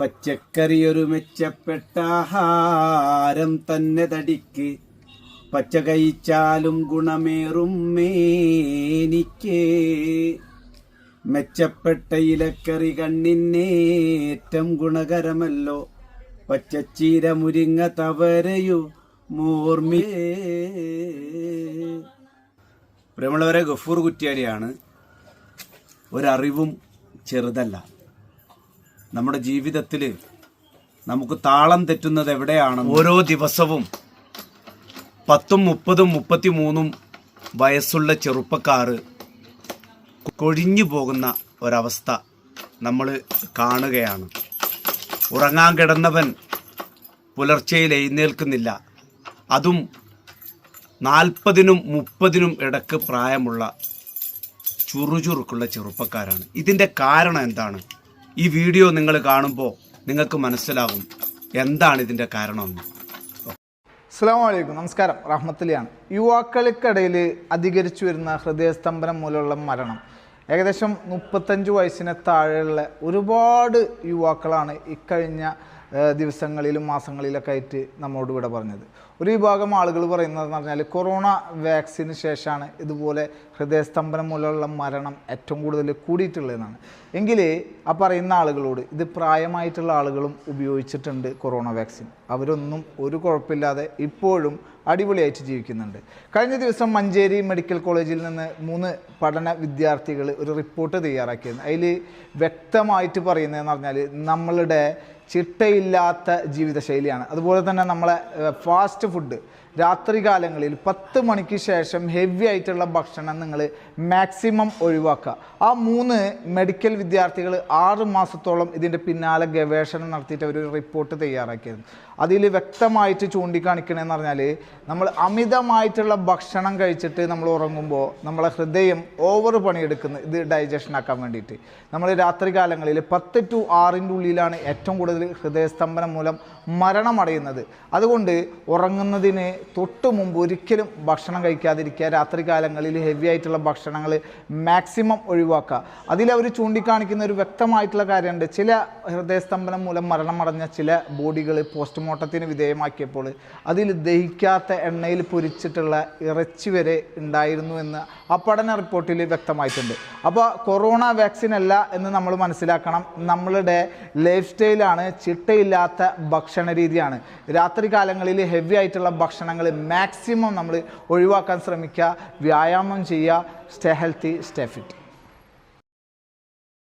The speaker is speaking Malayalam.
പച്ചക്കറിയൊരു മെച്ചപ്പെട്ട ആഹാരം തന്നെ തടിക്ക്. പച്ച കഴിച്ചാലും ഗുണമേറും മേനിക്ക്. മെച്ചപ്പെട്ട ഇലക്കറി കണ്ണിനേറ്റം ഗുണകരമല്ലോ. പച്ചച്ചീര മുരിങ്ങ തവരയു മോർമി. പ്രിയമുള്ളവരെ ഗഫൂർ കുറ്റിയാടിയാണ് ഒരറിവും ചെറുതല്ല. നമ്മുടെ ജീവിതത്തിൽ നമുക്ക് താളം തെറ്റുന്നത് എവിടെയാണ് ഓരോ ദിവസവും പത്തും മുപ്പതും മുപ്പത്തിമൂന്നും വയസ്സുള്ള ചെറുപ്പക്കാർ കൊഴിഞ്ഞു പോകുന്ന ഒരവസ്ഥ നമ്മൾ കാണുകയാണ്. ഉറങ്ങാൻ കിടന്നവൻ പുലർച്ചയിൽ എഴുന്നേൽക്കുന്നില്ല. അതും നാൽപ്പതിനും മുപ്പതിനും ഇടയ്ക്ക് പ്രായമുള്ള ചുറുചുറുക്കുള്ള ചെറുപ്പക്കാരാണ്. ഇതിന്റെ കാരണം എന്താണ്? ഈ വീഡിയോ നിങ്ങൾ കാണുമ്പോൾ നിങ്ങൾക്ക് മനസ്സിലാകും എന്താണ് ഇതിന്റെ കാരണമെന്ന് അസ്സാം വലൈക്കും നമസ്കാരം. റഹ്മത്തലിയാണ് യുവാക്കൾക്കിടയിൽ അധികരിച്ചു വരുന്ന ഹൃദയസ്തംഭനം മൂലമുള്ള മരണം. ഏകദേശം മുപ്പത്തഞ്ച് വയസ്സിന് താഴെയുള്ള ഒരുപാട് യുവാക്കളാണ് ഇക്കഴിഞ്ഞ ദിവസങ്ങളിലും മാസങ്ങളിലൊക്കെ ആയിട്ട് നമ്മോട് ഇവിടെ പറഞ്ഞത്. ഒരു വിഭാഗം ആളുകൾ പറയുന്നതെന്ന് പറഞ്ഞാൽ കൊറോണ വാക്സിന് ശേഷമാണ് ഇതുപോലെ ഹൃദയസ്തംഭനം മൂലമുള്ള മരണം ഏറ്റവും കൂടുതൽ കൂടിയിട്ടുള്ളതെന്നാണ്. എങ്കിൽ ആ പറയുന്ന ആളുകളോട് ഇത് പ്രായമായിട്ടുള്ള ആളുകളും ഉപയോഗിച്ചിട്ടുണ്ട് കൊറോണ വാക്സിൻ. അവരൊന്നും ഒരു കുഴപ്പമില്ലാതെ ഇപ്പോഴും അടിപൊളിയായിട്ട് ജീവിക്കുന്നുണ്ട്. കഴിഞ്ഞ ദിവസം മഞ്ചേരി മെഡിക്കൽ കോളേജിൽ നിന്ന് മൂന്ന് പഠന വിദ്യാർത്ഥികൾ ഒരു റിപ്പോർട്ട് തയ്യാറാക്കിയിരുന്നു. അതിൽ വ്യക്തമായിട്ട് പറയുന്നതെന്ന് പറഞ്ഞാൽ നമ്മളുടെ ചിട്ടയില്ലാത്ത ജീവിതശൈലിയാണ്. അതുപോലെ തന്നെ നമ്മളെ ഫാസ്റ്റ് ഫുഡ് രാത്രികാലങ്ങളിൽ പത്ത് മണിക്ക് ശേഷം ഹെവി ആയിട്ടുള്ള ഭക്ഷണം നിങ്ങൾ മാക്സിമം ഒഴിവാക്കുക. ആ മൂന്ന് മെഡിക്കൽ വിദ്യാർത്ഥികൾ ആറ് മാസത്തോളം ഇതിന്റെ പിന്നാലെ ഗവേഷണം നടത്തിയിട്ട് അവർ റിപ്പോർട്ട് തയ്യാറാക്കിയിരുന്നു. അതിൽ വ്യക്തമായിട്ട് ചൂണ്ടിക്കാണിക്കണമെന്ന് പറഞ്ഞാൽ നമ്മൾ അമിതമായിട്ടുള്ള ഭക്ഷണം കഴിച്ചിട്ട് നമ്മൾ ഉറങ്ങുമ്പോൾ നമ്മളെ ഹൃദയം ഓവർ പണിയെടുക്കുന്നത് ഇത് ഡൈജഷൻ ആക്കാൻ വേണ്ടിയിട്ട്. നമ്മൾ രാത്രികാലങ്ങളിൽ പത്ത് ടു ആറിന്റെ ഉള്ളിലാണ് ഏറ്റവും കൂടുതൽ ഹൃദയസ്തംഭനം മൂലം മരണമടയുന്നത്. അതുകൊണ്ട് ഉറങ്ങുന്നതിന് തൊട്ട് മുമ്പ് ഒരിക്കലും ഭക്ഷണം കഴിക്കാതിരിക്കുക രാത്രികാലങ്ങളിൽ ഹെവി ആയിട്ടുള്ള ഭക്ഷണങ്ങൾ മാക്സിമം ഒഴിവാക്കുക. അതിലവർ ചൂണ്ടിക്കാണിക്കുന്ന ഒരു വ്യക്തമായിട്ടുള്ള കാര്യമുണ്ട്. ചില ഹൃദയസ്തംഭനം മൂലം മരണമടഞ്ഞ ചില ബോഡികൾ പോസ്റ്റ്മോർട്ടത്തിന് വിധേയമാക്കിയപ്പോൾ അതിൽ ദഹിക്കാത്ത എണ്ണയിൽ പൊരിച്ചിട്ടുള്ള ഇറച്ചി വരെ ഉണ്ടായിരുന്നു എന്ന് ആ പഠന റിപ്പോർട്ടിൽ വ്യക്തമായിട്ടുണ്ട്. അപ്പോൾ കൊറോണ വാക്സിൻ അല്ല എന്ന് നമ്മൾ മനസ്സിലാക്കണം. നമ്മളുടെ ലൈഫ് സ്റ്റൈലാണ് ചിട്ടയില്ലാത്ത ഭക്ഷണ രീതിയാണ്. രാത്രി കാലങ്ങളിൽ ഹെവി ആയിട്ടുള്ള ഭക്ഷണങ്ങൾ മാക്സിമം നമ്മൾ ഒഴിവാക്കാൻ ശ്രമിക്കുക വ്യായാമം ചെയ്യുക സ്റ്റേ ഹെൽത്തി സ്റ്റേ ഫിറ്റ്